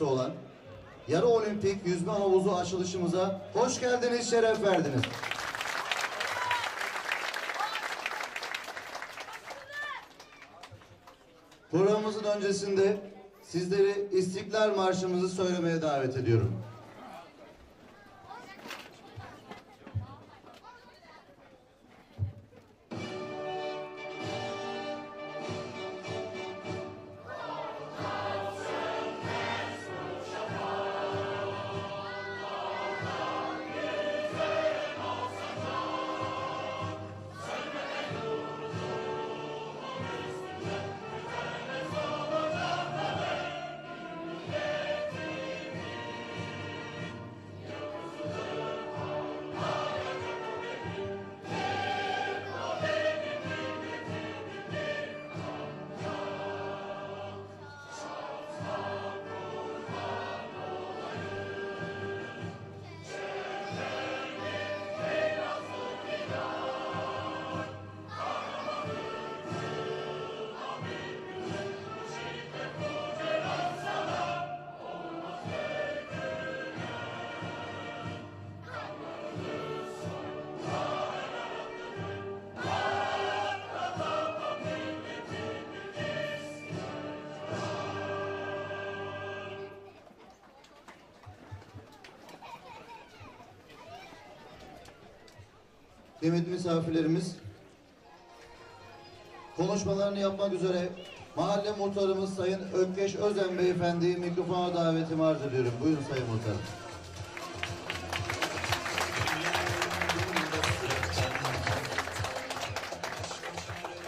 tesisi olan Yarı Olimpik Yüzme Havuzu açılışımıza hoş geldiniz, şeref verdiniz. Programımızın öncesinde sizleri İstiklal Marşımızı söylemeye davet ediyorum. Kıymetli misafirlerimiz, konuşmalarını yapmak üzere mahalle muhtarımız Sayın Ökkeş Özen Beyefendi'yi mikrofona davetimi arz ediyorum. Buyurun Sayın Muhtarım.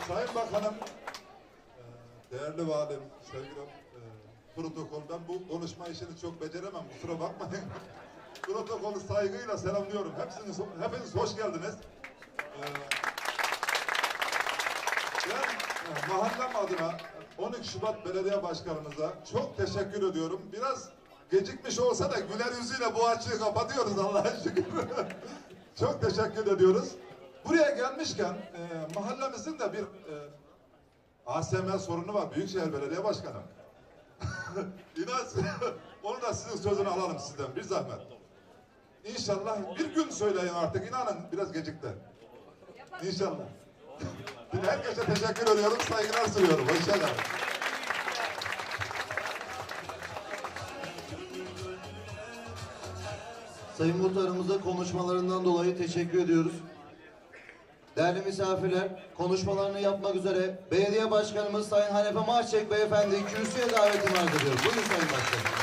Sayın Bakanım, e, değerli valim, sevgili e, protokol, ben bu konuşma işini çok beceremem, kusura bakmayın. Protokolü saygıyla selamlıyorum. Hepsiniz, hepiniz hoş geldiniz. Ben mahallem adına 12 Şubat Belediye Başkanımıza çok teşekkür ediyorum. Biraz gecikmiş olsa da güler yüzüyle bu açığı kapatıyoruz Allah'a şükür. çok teşekkür ediyoruz. Buraya gelmişken e, mahallemizin de bir e, ASM sorunu var. Büyükşehir Belediye Başkanı. İnan onu da sizin sözünü alalım sizden bir zahmet. İnşallah bir gün söyleyin artık inanın biraz gecikti. İnşallah. Herkese teşekkür ediyorum, saygılar sunuyorum. Hoşçakalın. Sayın Muhtarımıza konuşmalarından dolayı teşekkür ediyoruz. Değerli misafirler, konuşmalarını yapmak üzere Belediye Başkanımız Sayın Hanefe Mahçek Beyefendi'yi kürsüye davetimi arz ediyorum. Buyurun Sayın Başkanım.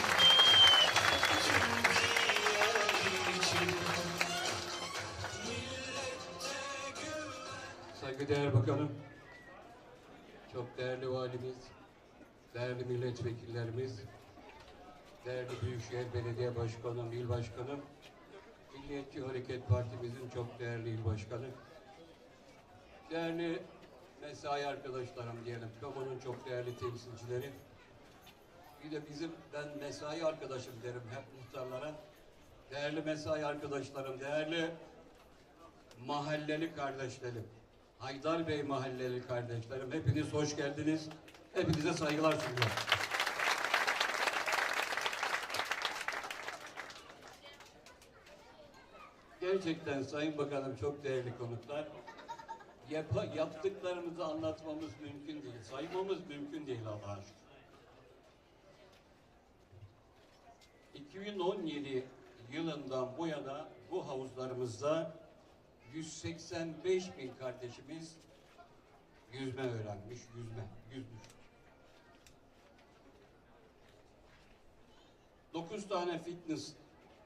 Saygıdeğer Bakanım, çok değerli valimiz, değerli milletvekillerimiz, değerli Büyükşehir Belediye Başkanım, il başkanım, Milliyetçi Hareket Partimizin çok değerli il başkanı, değerli mesai arkadaşlarım diyelim, kamunun çok değerli temsilcileri, bir de bizim, ben mesai arkadaşım derim hep muhtarlara, değerli mesai arkadaşlarım, değerli mahalleli kardeşlerim, Haydar Bey mahalleli kardeşlerim, hepiniz hoş geldiniz. Hepinize saygılar sunuyorum. Gerçekten Sayın Bakanım çok değerli konuklar. Yapa, yaptıklarımızı anlatmamız mümkün değil, saymamız mümkün değil Allah'a şükür. 2017 yılından bu yana bu havuzlarımızda 185 bin kardeşimiz yüzme öğrenmiş, yüzme, yüzmüş. 9 tane fitness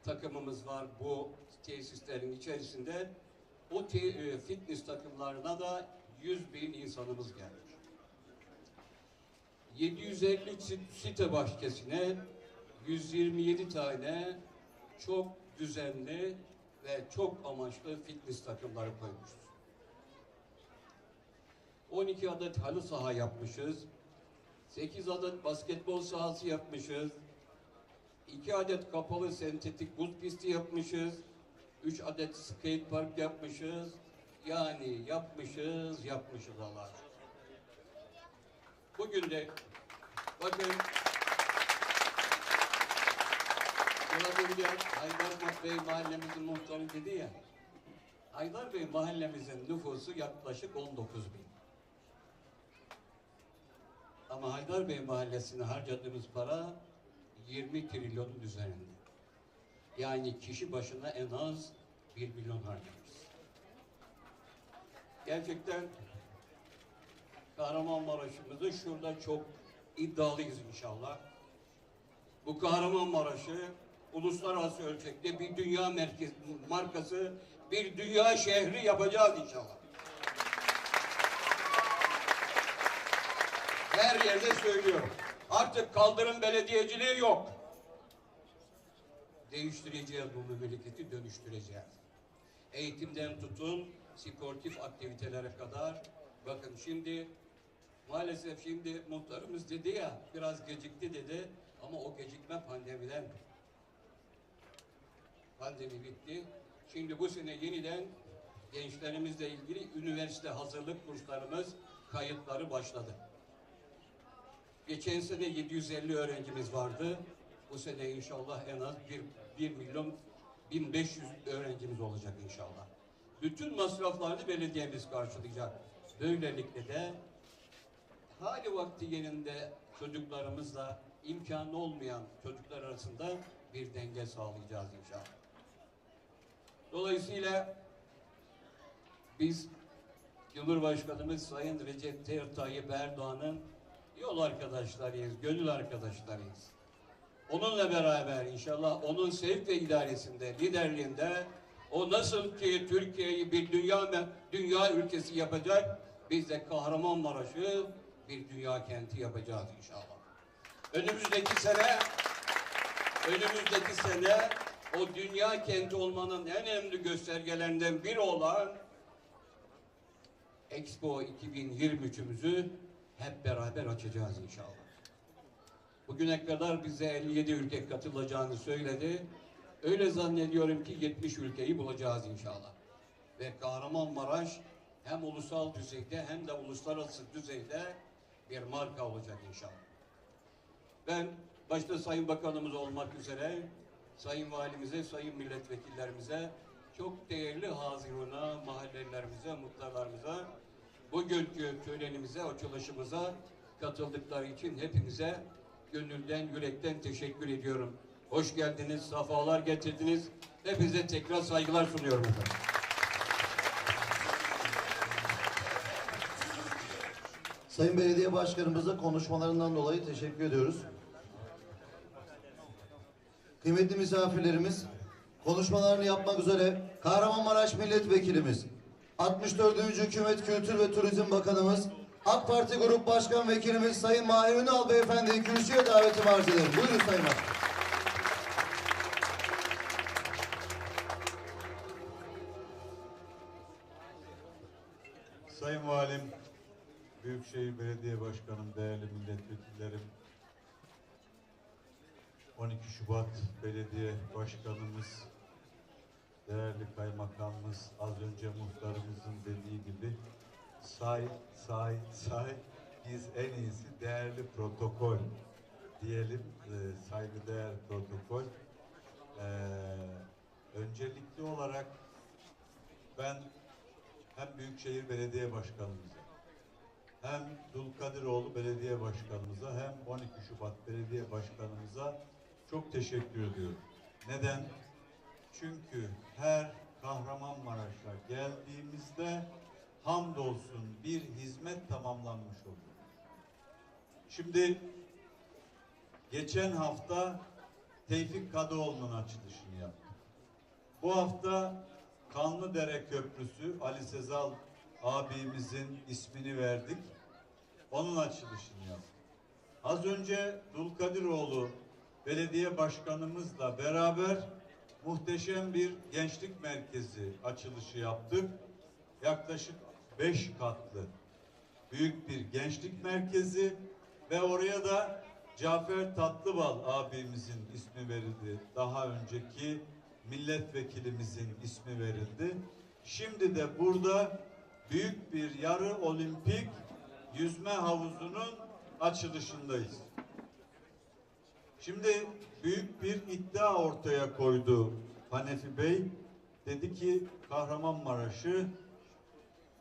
takımımız var bu tesislerin içerisinde. O te- e, fitness takımlarına da 100 bin insanımız gelmiş. 750 sit- site bahçesine 127 tane çok düzenli ve çok amaçlı fitness takımları koymuşuz. 12 adet halı saha yapmışız. 8 adet basketbol sahası yapmışız. 2 adet kapalı sentetik buz pisti yapmışız. 3 adet skate park yapmışız. Yani yapmışız, yapmışız şükür. Bugün de bakın Önce Haydar Bey mahallemizin muhtarı dedi ya. Haydar Bey mahallemizin nüfusu yaklaşık 19 bin. Ama Haydar Bey mahallesine harcadığımız para 20 trilyonun üzerinde. Yani kişi başına en az 1 milyon harcamışız. Gerçekten Kahramanmaraş'ımızı şurada çok iddialıyız inşallah. Bu Kahramanmaraş'ı uluslararası ölçekte bir dünya merkez markası, bir dünya şehri yapacağız inşallah. Her yerde söylüyorum. Artık kaldırım belediyeciliği yok. Değiştireceğiz bu memleketi, dönüştüreceğiz. Eğitimden tutun, sportif aktivitelere kadar. Bakın şimdi Maalesef şimdi muhtarımız dedi ya biraz gecikti dedi ama o gecikme pandemiden. Pandemi bitti. Şimdi bu sene yeniden gençlerimizle ilgili üniversite hazırlık kurslarımız kayıtları başladı. Geçen sene 750 öğrencimiz vardı. Bu sene inşallah en az 1, 1 milyon 1500 öğrencimiz olacak inşallah. Bütün masraflarını belediyemiz karşılayacak. Böylelikle de hali vakti yerinde çocuklarımızla imkanı olmayan çocuklar arasında bir denge sağlayacağız inşallah. Dolayısıyla biz Cumhurbaşkanımız Sayın Recep Tayyip Erdoğan'ın yol arkadaşlarıyız, gönül arkadaşlarıyız. Onunla beraber inşallah onun sevk ve idaresinde, liderliğinde o nasıl ki Türkiye'yi bir dünya dünya ülkesi yapacak, biz de Kahramanmaraş'ı bir dünya kenti yapacağız inşallah. Önümüzdeki sene önümüzdeki sene o dünya kenti olmanın en önemli göstergelerinden biri olan Expo 2023'ümüzü hep beraber açacağız inşallah. Bugüne kadar bize 57 ülke katılacağını söyledi. Öyle zannediyorum ki 70 ülkeyi bulacağız inşallah. Ve Kahramanmaraş hem ulusal düzeyde hem de uluslararası düzeyde bir marka olacak inşallah. Ben başta Sayın Bakanımız olmak üzere Sayın Valimize, Sayın Milletvekillerimize, çok değerli haziruna, mahallelerimize, muhtarlarımıza, bugünkü törenimize, açılışımıza katıldıkları için hepinize gönülden, yürekten teşekkür ediyorum. Hoş geldiniz, safalar getirdiniz. Hepinize tekrar saygılar sunuyorum efendim. Sayın Belediye Başkanımıza konuşmalarından dolayı teşekkür ediyoruz. Kıymetli misafirlerimiz, konuşmalarını yapmak üzere Kahramanmaraş Milletvekilimiz, 64. Hükümet Kültür ve Turizm Bakanımız, AK Parti Grup Başkan Vekilimiz Sayın Mahir Ünal Beyefendi'yi kürsüye davetimi arz ederim. Buyurun Sayın Başkan. Sayın Valim, Büyükşehir Belediye Başkanım, değerli milletvekillerim, 12 Şubat Belediye Başkanımız, değerli kaymakamımız, az önce muhtarımızın dediği gibi say, say, say, biz en iyisi değerli protokol diyelim, e, saygıdeğer protokol. E, öncelikli olarak ben hem Büyükşehir Belediye Başkanımıza hem Dulkadiroğlu Belediye Başkanımıza hem 12 Şubat Belediye Başkanımıza çok teşekkür ediyorum. Neden? Çünkü her Kahramanmaraş'a geldiğimizde hamdolsun bir hizmet tamamlanmış oluyor. Şimdi geçen hafta Tevfik Kadıoğlu'nun açılışını yaptık. Bu hafta Kanlıdere Köprüsü Ali Sezal abimizin ismini verdik. Onun açılışını yaptık. Az önce Dulkadiroğlu belediye başkanımızla beraber muhteşem bir gençlik merkezi açılışı yaptık. Yaklaşık beş katlı büyük bir gençlik merkezi ve oraya da Cafer Tatlıbal abimizin ismi verildi. Daha önceki milletvekilimizin ismi verildi. Şimdi de burada büyük bir yarı olimpik yüzme havuzunun açılışındayız. Şimdi büyük bir iddia ortaya koydu Hanefi Bey. Dedi ki Kahramanmaraş'ı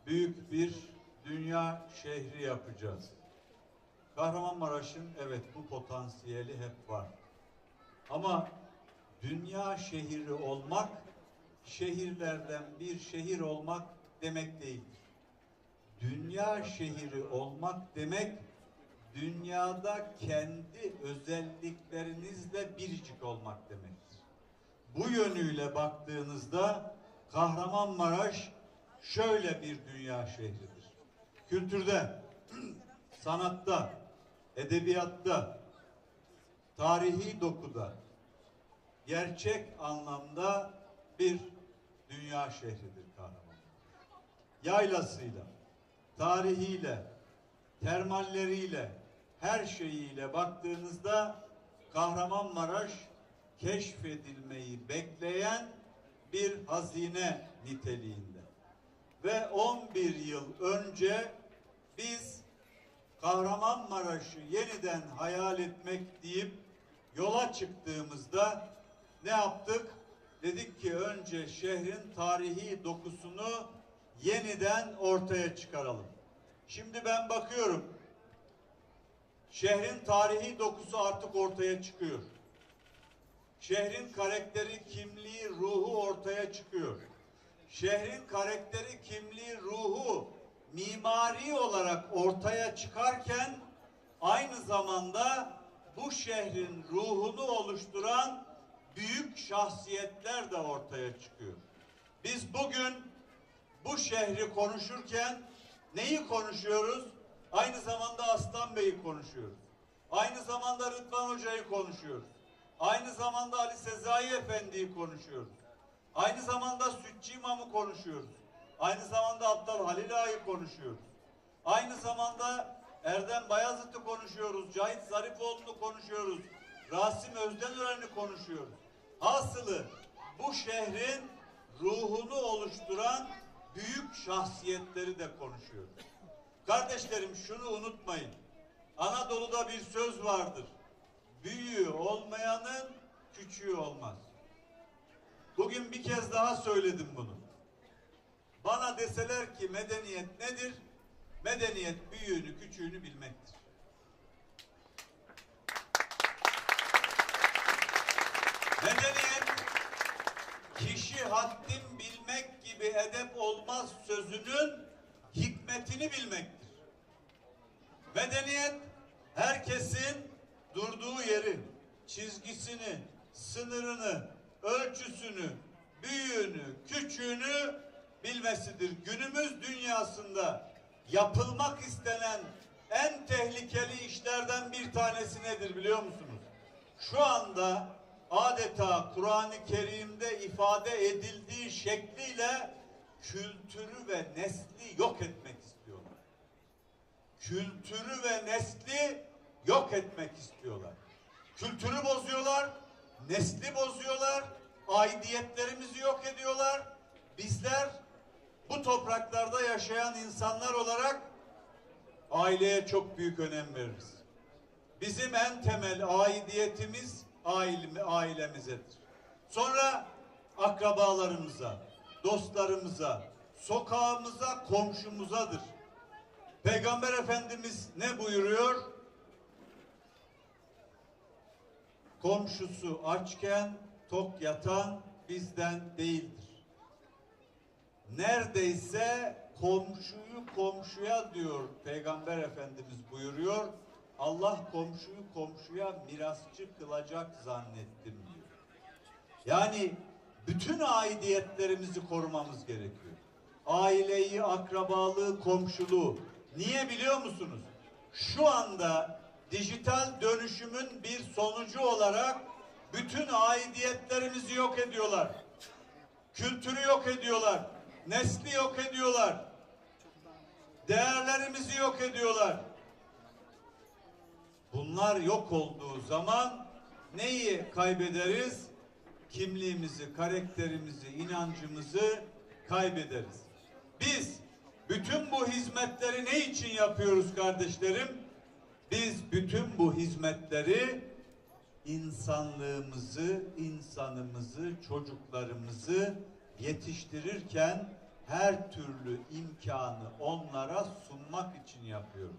büyük bir dünya şehri yapacağız. Kahramanmaraş'ın evet bu potansiyeli hep var. Ama dünya şehri olmak, şehirlerden bir şehir olmak demek değildir. Dünya şehri olmak demek, dünyada kendi özelliklerinizle biricik olmak demektir. Bu yönüyle baktığınızda Kahramanmaraş şöyle bir dünya şehridir. Kültürde, sanatta, edebiyatta, tarihi dokuda, gerçek anlamda bir dünya şehridir Kahramanmaraş. Yaylasıyla, tarihiyle, termalleriyle, her şeyiyle baktığınızda Kahramanmaraş keşfedilmeyi bekleyen bir hazine niteliğinde. Ve 11 yıl önce biz Kahramanmaraş'ı yeniden hayal etmek deyip yola çıktığımızda ne yaptık? Dedik ki önce şehrin tarihi dokusunu yeniden ortaya çıkaralım. Şimdi ben bakıyorum. Şehrin tarihi dokusu artık ortaya çıkıyor. Şehrin karakteri, kimliği, ruhu ortaya çıkıyor. Şehrin karakteri, kimliği, ruhu mimari olarak ortaya çıkarken aynı zamanda bu şehrin ruhunu oluşturan büyük şahsiyetler de ortaya çıkıyor. Biz bugün bu şehri konuşurken neyi konuşuyoruz? Aynı zamanda Aslan Bey'i konuşuyoruz. Aynı zamanda Rıdvan Hoca'yı konuşuyoruz. Aynı zamanda Ali Sezai Efendi'yi konuşuyoruz. Aynı zamanda Sütçü İmam'ı konuşuyoruz. Aynı zamanda Abdal Halil Ağa'yı konuşuyoruz. Aynı zamanda Erdem Bayazıt'ı konuşuyoruz. Cahit Zarifoğlu'nu konuşuyoruz. Rasim Özdenören'i konuşuyoruz. Hasılı bu şehrin ruhunu oluşturan büyük şahsiyetleri de konuşuyoruz. Kardeşlerim şunu unutmayın. Anadolu'da bir söz vardır. Büyüğü olmayanın küçüğü olmaz. Bugün bir kez daha söyledim bunu. Bana deseler ki medeniyet nedir? Medeniyet büyüğünü küçüğünü bilmektir. Medeniyet kişi haddim bilmek gibi edep olmaz sözünün hikmetini bilmektir. Medeniyet herkesin durduğu yeri, çizgisini, sınırını, ölçüsünü, büyüğünü, küçüğünü bilmesidir. Günümüz dünyasında yapılmak istenen en tehlikeli işlerden bir tanesi nedir biliyor musunuz? Şu anda adeta Kur'an-ı Kerim'de ifade edildiği şekliyle kültürü ve nesli yok etmek istiyorlar. Kültürü ve nesli yok etmek istiyorlar. Kültürü bozuyorlar, nesli bozuyorlar, aidiyetlerimizi yok ediyorlar. Bizler bu topraklarda yaşayan insanlar olarak aileye çok büyük önem veririz. Bizim en temel aidiyetimiz aile, ailemizedir. Sonra akrabalarımıza, dostlarımıza, sokağımıza, komşumuzadır. Peygamber Efendimiz ne buyuruyor? Komşusu açken tok yatan bizden değildir. Neredeyse komşuyu komşuya diyor Peygamber Efendimiz buyuruyor. Allah komşuyu komşuya mirasçı kılacak zannettim diyor. Yani bütün aidiyetlerimizi korumamız gerekiyor. Aileyi, akrabalığı, komşuluğu. Niye biliyor musunuz? Şu anda dijital dönüşümün bir sonucu olarak bütün aidiyetlerimizi yok ediyorlar. Kültürü yok ediyorlar. Nesli yok ediyorlar. Değerlerimizi yok ediyorlar. Bunlar yok olduğu zaman neyi kaybederiz? Kimliğimizi, karakterimizi, inancımızı kaybederiz. Biz bütün bu hizmetleri ne için yapıyoruz kardeşlerim? Biz bütün bu hizmetleri insanlığımızı, insanımızı, çocuklarımızı yetiştirirken her türlü imkanı onlara sunmak için yapıyoruz.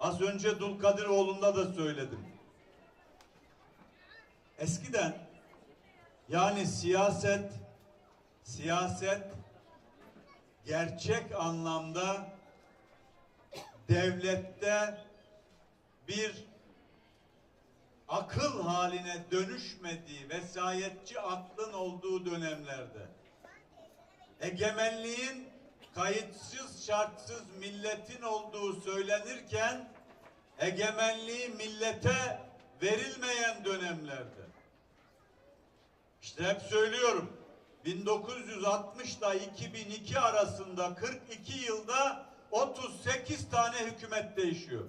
Az önce Dulkadiroğlu'nda da söyledim. Eskiden yani siyaset siyaset gerçek anlamda devlette bir akıl haline dönüşmediği vesayetçi aklın olduğu dönemlerde. Egemenliğin kayıtsız şartsız milletin olduğu söylenirken egemenliği millete verilmeyen dönemlerde işte hep söylüyorum 1960 ile 2002 arasında 42 yılda 38 tane hükümet değişiyor.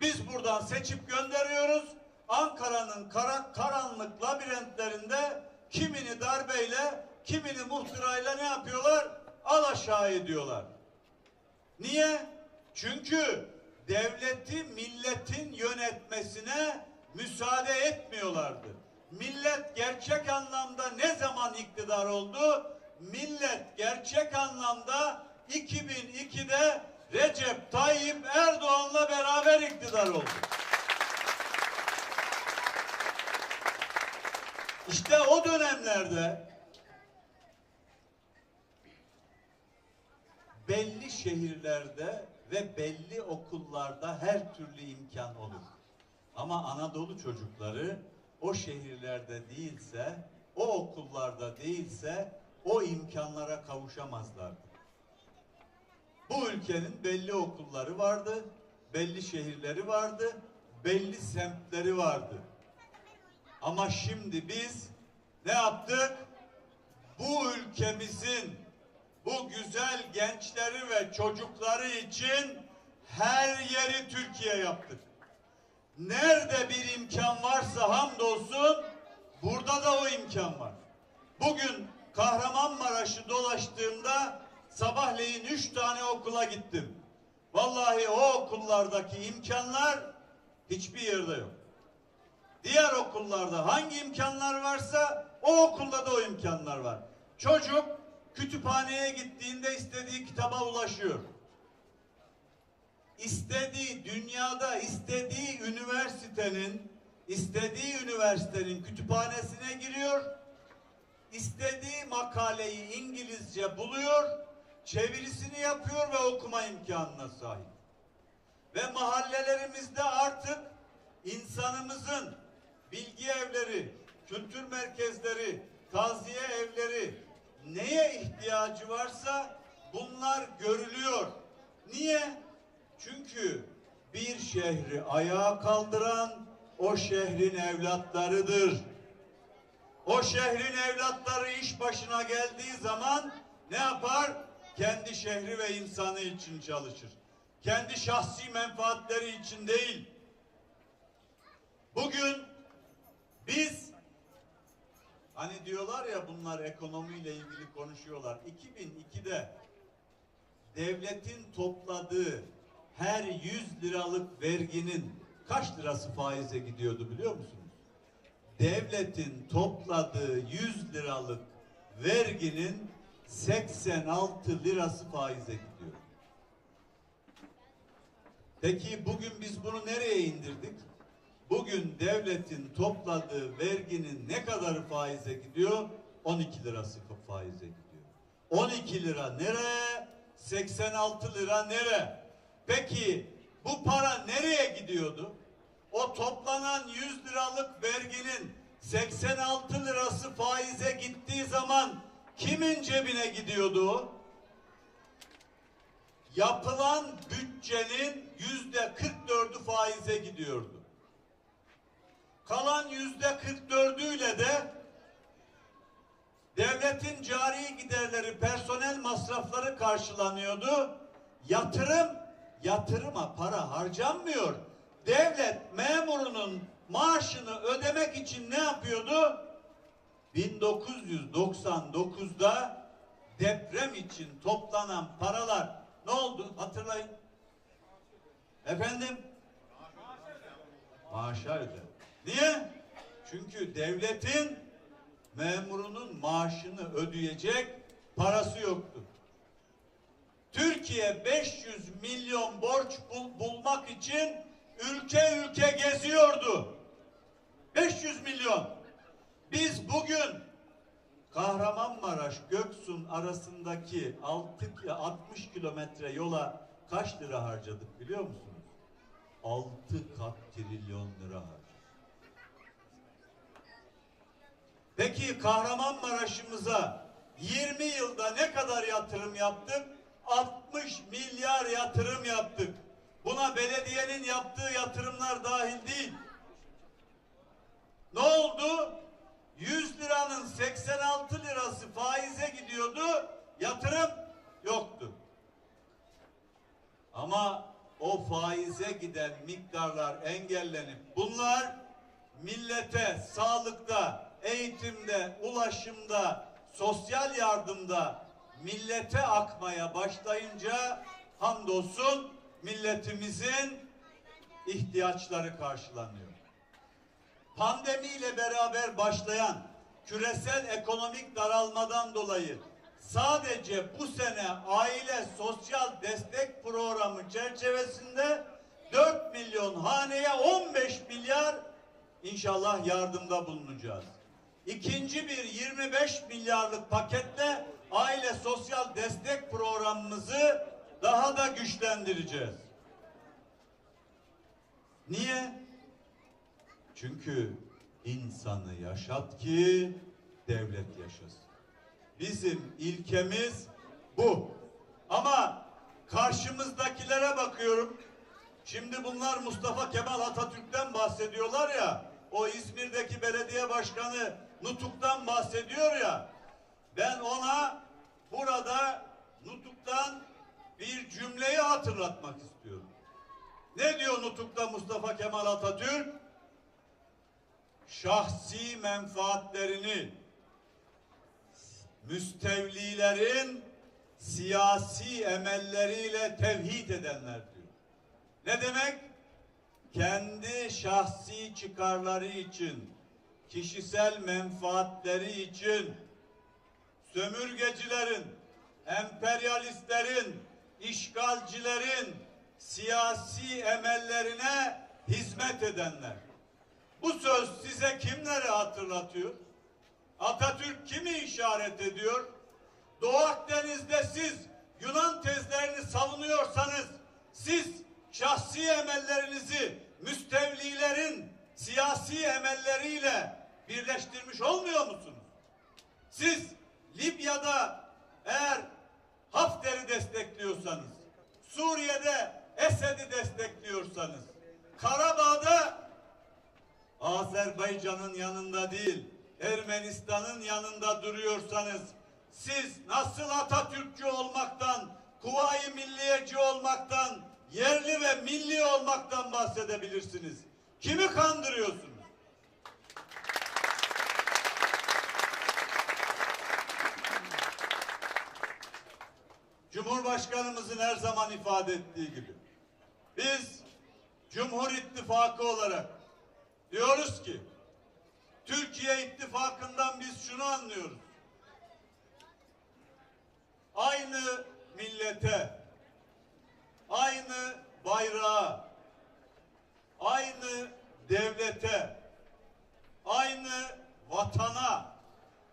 Biz buradan seçip gönderiyoruz. Ankara'nın kara, karanlık labirentlerinde kimini darbeyle, kimini muhtırayla ne yapıyorlar? Alaşağı ediyorlar. Niye? Çünkü devleti milletin yönetmesine müsaade etmiyorlardı. Millet gerçek anlamda ne zaman iktidar oldu? Millet gerçek anlamda 2002'de Recep Tayyip Erdoğan'la beraber iktidar oldu. İşte o dönemlerde belli şehirlerde ve belli okullarda her türlü imkan olur. Ama Anadolu çocukları o şehirlerde değilse, o okullarda değilse o imkanlara kavuşamazlardı. Bu ülkenin belli okulları vardı, belli şehirleri vardı, belli semtleri vardı. Ama şimdi biz ne yaptık? Bu ülkemizin bu güzel gençleri ve çocukları için her yeri Türkiye yaptık. Nerede bir imkan varsa hamdolsun burada da o imkan var. Bugün Kahramanmaraş'ı dolaştığımda sabahleyin üç tane okula gittim. Vallahi o okullardaki imkanlar hiçbir yerde yok. Diğer okullarda hangi imkanlar varsa o okulda da o imkanlar var. Çocuk kütüphaneye gittiğinde istediği kitaba ulaşıyor. İstediği dünyada istediği üniversitenin istediği üniversitenin kütüphanesine giriyor. İstediği makaleyi İngilizce buluyor, çevirisini yapıyor ve okuma imkanına sahip. Ve mahallelerimizde artık insanımızın bilgi evleri, kültür merkezleri, taziye evleri neye ihtiyacı varsa bunlar görülüyor. Çünkü bir şehri ayağa kaldıran o şehrin evlatlarıdır. O şehrin evlatları iş başına geldiği zaman ne yapar? Kendi şehri ve insanı için çalışır. Kendi şahsi menfaatleri için değil. Bugün biz hani diyorlar ya bunlar ekonomiyle ilgili konuşuyorlar. 2002'de devletin topladığı her 100 liralık verginin kaç lirası faize gidiyordu biliyor musunuz? Devletin topladığı 100 liralık verginin 86 lirası faize gidiyor. Peki bugün biz bunu nereye indirdik? Bugün devletin topladığı verginin ne kadarı faize gidiyor? 12 lirası faize gidiyor. 12 lira nereye? 86 lira nereye? Peki bu para nereye gidiyordu? O toplanan 100 liralık verginin 86 lirası faize gittiği zaman kimin cebine gidiyordu? Yapılan bütçenin yüzde 44'ü faize gidiyordu. Kalan yüzde 44'üyle de devletin cari giderleri, personel masrafları karşılanıyordu. Yatırım, yatırıma para harcanmıyor. Devlet memurunun maaşını ödemek için ne yapıyordu? 1999'da deprem için toplanan paralar ne oldu? Hatırlayın. Efendim? Maaşa öde. Niye? Çünkü devletin memurunun maaşını ödeyecek parası yoktu. Türkiye 500 milyon borç bul- bulmak için ülke ülke geziyordu. 500 milyon. Biz bugün Kahramanmaraş Göksun arasındaki 6 ki- 60 kilometre yola kaç lira harcadık biliyor musunuz? 6 kat trilyon lira harcadık. Peki Kahramanmaraş'ımıza 20 yılda ne kadar yatırım yaptık? 60 milyar yatırım yaptık. Buna belediyenin yaptığı yatırımlar dahil değil. Ne oldu? 100 liranın 86 lirası faize gidiyordu. Yatırım yoktu. Ama o faize giden miktarlar engellenip bunlar millete sağlıkta, eğitimde, ulaşımda, sosyal yardımda millete akmaya başlayınca hamdolsun milletimizin ihtiyaçları karşılanıyor pandemiyle beraber başlayan küresel ekonomik daralmadan dolayı sadece bu sene aile sosyal destek programı çerçevesinde 4 milyon haneye 15 milyar inşallah yardımda bulunacağız. İkinci bir 25 milyarlık paketle aile sosyal destek programımızı daha da güçlendireceğiz. Niye? Çünkü insanı yaşat ki devlet yaşasın. Bizim ilkemiz bu. Ama karşımızdakilere bakıyorum. Şimdi bunlar Mustafa Kemal Atatürk'ten bahsediyorlar ya. O İzmir'deki belediye başkanı Nutuk'tan bahsediyor ya. Ben ona burada Nutuk'tan bir cümleyi hatırlatmak istiyorum. Ne diyor Nutuk'ta Mustafa Kemal Atatürk? şahsi menfaatlerini müstevlilerin siyasi emelleriyle tevhid edenler diyor. Ne demek? Kendi şahsi çıkarları için, kişisel menfaatleri için sömürgecilerin, emperyalistlerin, işgalcilerin siyasi emellerine hizmet edenler. Bu söz size kimleri hatırlatıyor? Atatürk kimi işaret ediyor? Doğu Akdeniz'de siz Yunan tezlerini savunuyorsanız siz şahsi emellerinizi müstevlilerin siyasi emelleriyle birleştirmiş olmuyor musunuz? Siz Libya'da eğer Hafter'i destekliyorsanız, Suriye'de Esed'i destekliyorsanız, Karabağ'da Azerbaycan'ın yanında değil, Ermenistan'ın yanında duruyorsanız siz nasıl Atatürkçü olmaktan, Kuvayi Milliyeci olmaktan, yerli ve milli olmaktan bahsedebilirsiniz? Kimi kandırıyorsunuz? Cumhurbaşkanımızın her zaman ifade ettiği gibi biz Cumhur İttifakı olarak Diyoruz ki Türkiye ittifakından biz şunu anlıyoruz. Aynı millete, aynı bayrağa, aynı devlete, aynı vatana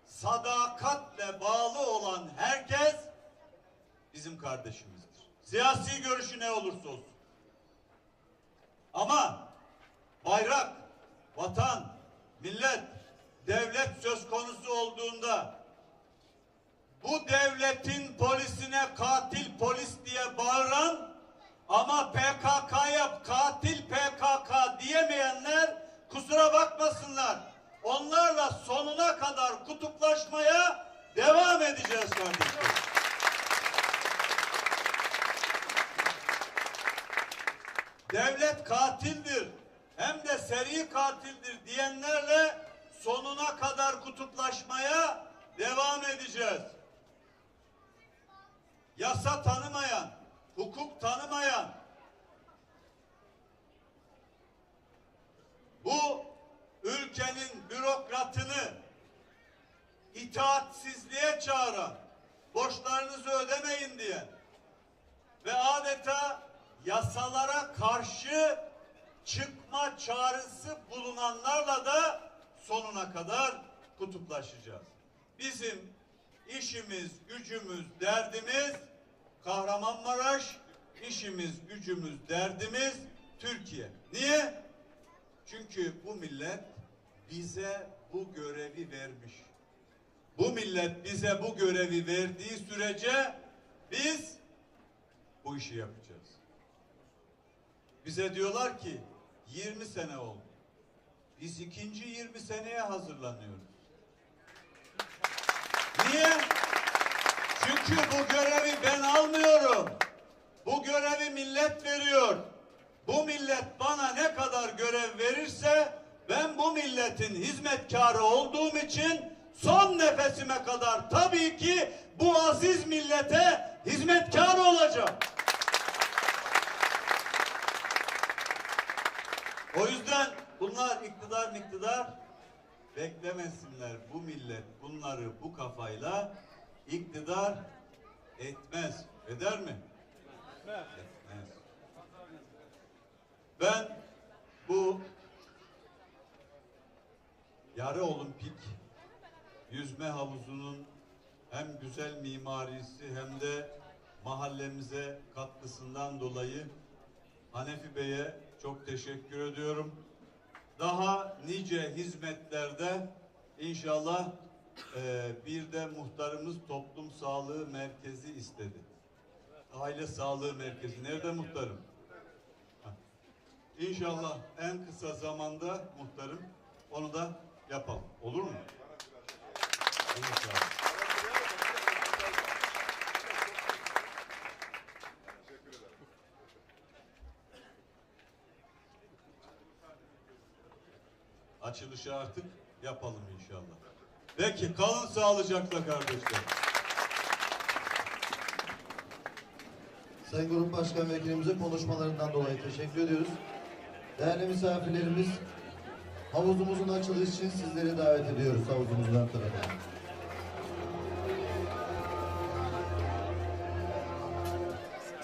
sadakatle bağlı olan herkes bizim kardeşimizdir. Siyasi görüşü ne olursa olsun. Ama bayrak, itaatsizliğe çağıran, borçlarınızı ödemeyin diyen ve adeta yasalara karşı çıkma çağrısı bulunanlarla da sonuna kadar kutuplaşacağız. Bizim işimiz, gücümüz, derdimiz Kahramanmaraş, işimiz, gücümüz, derdimiz Türkiye. Niye? Çünkü bu millet bize bu görevi vermiş. Bu millet bize bu görevi verdiği sürece biz bu işi yapacağız. Bize diyorlar ki 20 sene oldu. Biz ikinci 20 seneye hazırlanıyoruz. Niye? Çünkü bu görevi ben almıyorum. Bu görevi millet veriyor. Bu millet bana ne kadar görev verirse ben bu milletin hizmetkarı olduğum için son nefesime kadar tabii ki bu aziz millete hizmetkar olacağım. O yüzden bunlar iktidar iktidar beklemesinler. Bu millet bunları bu kafayla iktidar etmez. Eder mi? Etmez. Ben bu yarı olimpik yüzme havuzunun hem güzel mimarisi hem de mahallemize katkısından dolayı Hanefi Bey'e çok teşekkür ediyorum. Daha nice hizmetlerde inşallah eee, bir de muhtarımız toplum sağlığı merkezi istedi. Aile sağlığı merkezi. Nerede muhtarım? İnşallah en kısa zamanda muhtarım onu da yapalım. Olur mu? Açılışı artık yapalım inşallah. Peki kalın sağlıcakla kardeşler. Sayın Grup Başkan Vekilimize konuşmalarından dolayı teşekkür ediyoruz. Değerli misafirlerimiz, havuzumuzun açılışı için sizleri davet ediyoruz havuzumuzun tarafına.